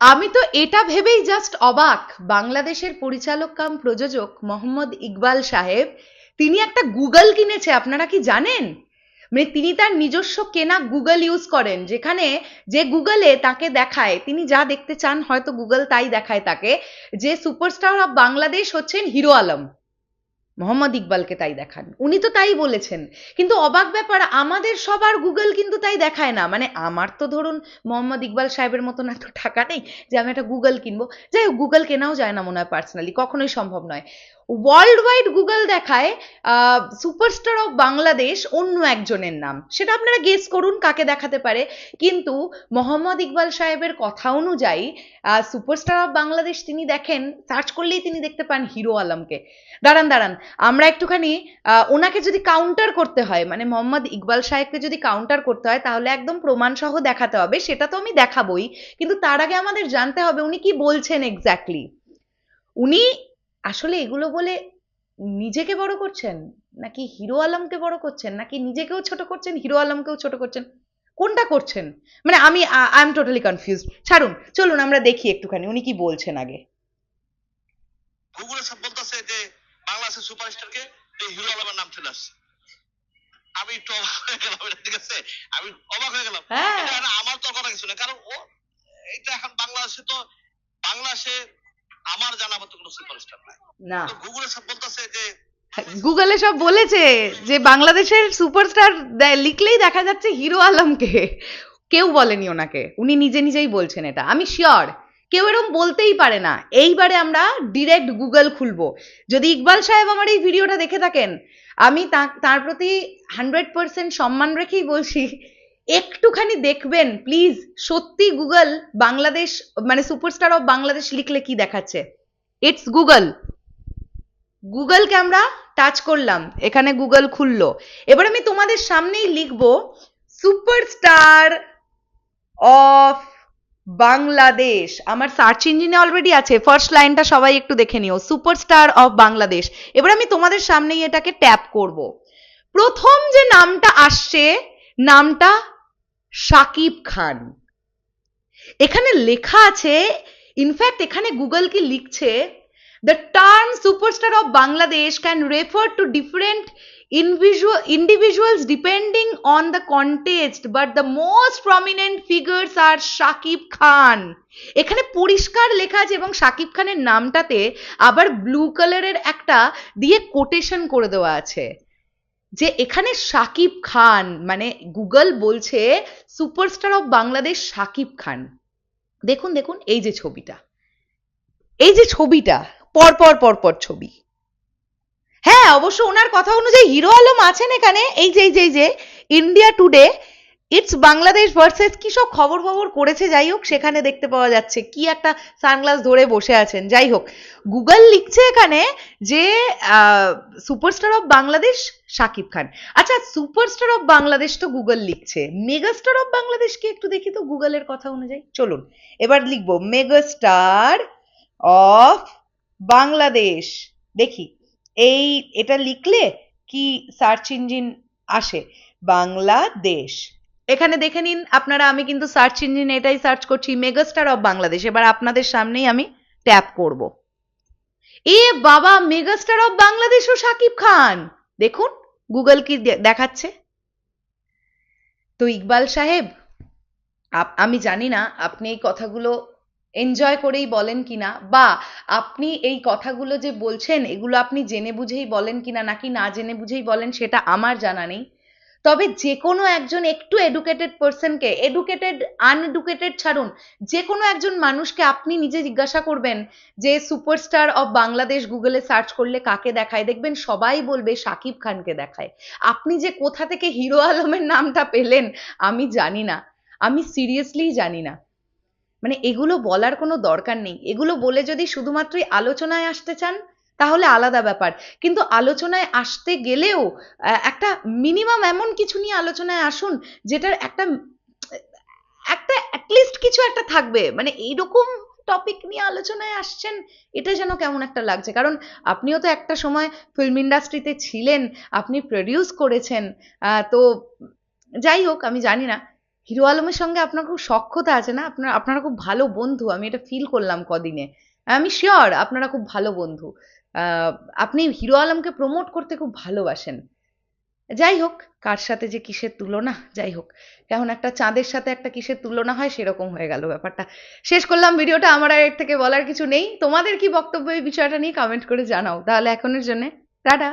আমি তো এটা ভেবেই জাস্ট অবাক। বাংলাদেশের পরিচালক কাম প্রযোজক মোহাম্মদ ইকবাল সাহেব, তিনি একটা গুগল কিনেছে, আপনারা কি জানেন? মানে তিনি তার নিজস্ব কেনা গুগল ইউজ করেন, যেখানে যে গুগলে তাকে দেখায়, তিনি যা দেখতে চান হয়তো গুগল তাই দেখায় তাকে, যে সুপারস্টার অফ বাংলাদেশ হচ্ছেন হিরো আলম। মোহাম্মদ ইকবালকে তাই দেখান। উনি তো তাই বলেছেন। কিন্তু অবাক ব্যাপার, আমাদের সবার গুগল কিন্তু তাই দেখায় না। মানে আমার তো ধরুন মোহাম্মদ ইকবাল সাহেবের মতন এত টাকা নেই যে আমি একটা গুগল কিনবো। যাই হোক, গুগল কেনাও যায় না মনে হয় পার্সোনালি কখনোই সম্ভব নয়। ওয়ার্ল্ড ওয়াইড গুগল দেখায় সুপারস্টার অফ বাংলাদেশ অন্য একজনের নাম। সেটা আপনারা গেস করুন কাকে দেখাতে পারে। কিন্তু মোহাম্মদ ইকবাল সাহেবের কথা অনুযায়ী সুপারস্টার অফ বাংলাদেশ তিনি দেখেন সার্চ করলেই তিনি দেখতে পান হিরো আলমকে। দাঁড়ান দাঁড়ান, আমরা একটুখানি ওনাকে যদি কাউন্টার করতে হয় মানে মোহাম্মদ ইকবাল সাহেবকে যদি কাউন্টার করতে হয়, তাহলে একদম প্রমাণ সহ দেখাতে হবে। সেটা তো আমি দেখাবই। কিন্তু তার আগে আমাদের জানতে হবে উনি কি বলছেন এক্স্যাক্টলি উনি আসলে এগুলো বলে নিজেকে বড় করছেন? নাকি হিরো আলমকে বড় করছেন? নাকি নিজেকেও ছোট করছেন হিরো আলমকেও ছোট করছেন? কোনটা করছেন? মানে আমি আই এম টোটালি কনফিউজ ছাড়ুন চলুন আমরা দেখি একটুখানি উনি কি বলছেন আগে। গুগলে সব বলতেছে যে বাংলাদেশের সুপারস্টারকে এই হিরো আলমের নাম চলে আসছে। আমি একটু অবাক হয়ে গেলাম ঠিক আছে? আমি অবাক হয়ে গেলাম। হ্যাঁ। আমার তো কথা কিছু না কারণ ও এটা এখন বাংলাদেশে তো বাংলাদেশে আমার জানা মতো কোনো সুপারস্টার নাই। না। গুগলে সব বলতেছে যে গুগলে সব বলেছে যে বাংলাদেশের সুপারস্টার লিখলেই দেখা যাচ্ছে হিরো আলমকে। কেউ বলেনি ওনাকে। উনি নিজে নিজেই বলছেন এটা। আমি শিওর কেউ এরকম বলতেই পারে না। এইবারে আমরা ডিরেক্ট গুগল খুলবো। যদি ইকবাল সাহেব আমার এই ভিডিওটা দেখে থাকেন আমি তার প্রতি হান্ড্রেড পার্সেন্ট সম্মান রেখেই বলছি একটুখানি দেখবেন প্লিজ সত্যি গুগল বাংলাদেশ মানে সুপারস্টার অফ বাংলাদেশ লিখলে কি দেখাচ্ছে? ইটস গুগল গুগলকে আমরা টাচ করলাম, এখানে গুগল খুললো। এবার আমি তোমাদের সামনেই লিখব সুপারস্টার অফ বাংলাদেশ। আমার সার্চ ইঞ্জিনে অলরেডি আছে ফার্স্ট লাইনটা সবাই একটু দেখে নিও সুপারস্টার অফ বাংলাদেশ। এবার আমি তোমাদের সামনেই এটাকে ট্যাপ করব। প্রথম যে নামটা আসছে, নামটা সাকিব খান। এখানে লেখা আছে ইনফ্যাক্ট এখানে গুগল কি লিখছে the term superstar of Bangladesh can refer to different individual individuals depending on the contest but the most prominent figures are Sakib Khan এখানে পরিষ্কার লেখা আছে এবং সাকিব খানের নামটাতে আবার ব্লু কালারের একটা দিয়ে কোটেশন করে দেওয়া আছে। যে এখানে সাকিব খান মানে গুগল বলছে সুপারস্টার অফ বাংলাদেশ সাকিব খান। দেখুন দেখুন, এই যে ছবিটা। এই যে ছবিটা, পর পর পর পর ছবি। হ্যাঁ অবশ্য ওনার কথা অনুযায়ী হিরো আলম আছেন এখানে। এই যে এই যে এই যে India Today it's Bangladesh versus কি সব খবর খবর করেছে? যাই হোক, সেখানে দেখতে পাওয়া যাচ্ছে কি একটা সানগ্লাস ধরে বসে আছেন। যাই হোক গুগল লিখছে এখানে যে সুপারস্টার অফ বাংলাদেশ শাকিব খান। আচ্ছা সুপারস্টার অফ বাংলাদেশ তো গুগল লিখছে। মেগাস্টার অফ বাংলাদেশকে একটু দেখি তো গুগলের কথা অনুযায়ী। চলুন, এবার লিখব। মেগাস্টার অফ বাংলাদেশ দেখি, এই, এটা লিখলে কি সার্চ ইঞ্জিন আসে? বাংলাদেশ এখানে দেখে নিন, আপনারা, আমি কিন্তু সার্চ ইঞ্জিন এটাই সার্চ করছি মেগাস্টার অফ বাংলাদেশ এবার আপনাদের সামনেই আমি ট্যাপ করব। এ বাবা মেগাস্টার অফ বাংলাদেশ ও সাকিব খান! দেখুন গুগল কি দেখাচ্ছে। তো ইকবাল সাহেব আমি জানি না, আপনি এই কথাগুলো এনজয় করেই বলেন কিনা বা আপনি এই কথাগুলো যে বলছেন, এগুলো আপনি জেনে বুঝেই বলেন কিনা নাকি না জেনে বুঝেই বলেন, সেটা আমার জানা নেই। তবে যে কোনো একজন একটু এডুকেটেড পার্সনকে এডুকেটেড আনএডুকেটেড ছাড়ুন যে কোনো একজন মানুষকে আপনি নিজে জিজ্ঞাসা করবেন যে সুপারস্টার অফ বাংলাদেশ গুগলে সার্চ করলে কাকে দেখায়? দেখবেন সবাই বলবে শাকিব খানকে দেখায়। আপনি যে কোথা থেকে হিরো আলমের নামটা পেলেন, আমি জানি না। আমি সিরিয়াসলি জানি না। মানে এগুলো বলার কোনো দরকার নেই। এগুলো বলে যদি শুধুমাত্রই আলোচনায় আসতে চান তাহলে আলাদা ব্যাপার। কিন্তু আলোচনায় আসতে গেলেও একটা মিনিমাম এমন কিছু নিয়ে আলোচনায় আসুন, যেটার একটা একটা অ্যাটলিস্ট কিছু একটা থাকবে। মানে এইরকম টপিক নিয়ে আলোচনায় আসছেন, এটা যেন কেমন একটা লাগছে। কারণ আপনিও তো একটা সময় ফিল্ম ইন্ডাস্ট্রিতে ছিলেন, আপনি প্রডিউস করেছেন তো যাই হোক, আমি জানি না, হিরো আলমের সঙ্গে আপনার খুব সখ্যতা আছে না? আপনার, আপনারা খুব ভালো বন্ধু, আমি এটা ফিল করলাম কদিনে। আমি শিওর আপনারা খুব ভালো বন্ধু। আপনি হিরো আলমকে প্রমোট করতে খুব ভালোবাসেন। যাই হোক, কার সাথে যে কিসের তুলনা, যাই হোক। কেমন একটা চাঁদের সাথে একটা কিসের তুলনা হয়, সেরকম হয়ে গেল ব্যাপারটা। শেষ করলাম ভিডিওটা, আমার আর এর থেকে বলার কিছু নেই। তোমাদের কি বক্তব্য এই বিষয়টা নিয়ে কমেন্ট করে জানাও। তাহলে এখনের জন্যে, টাটা!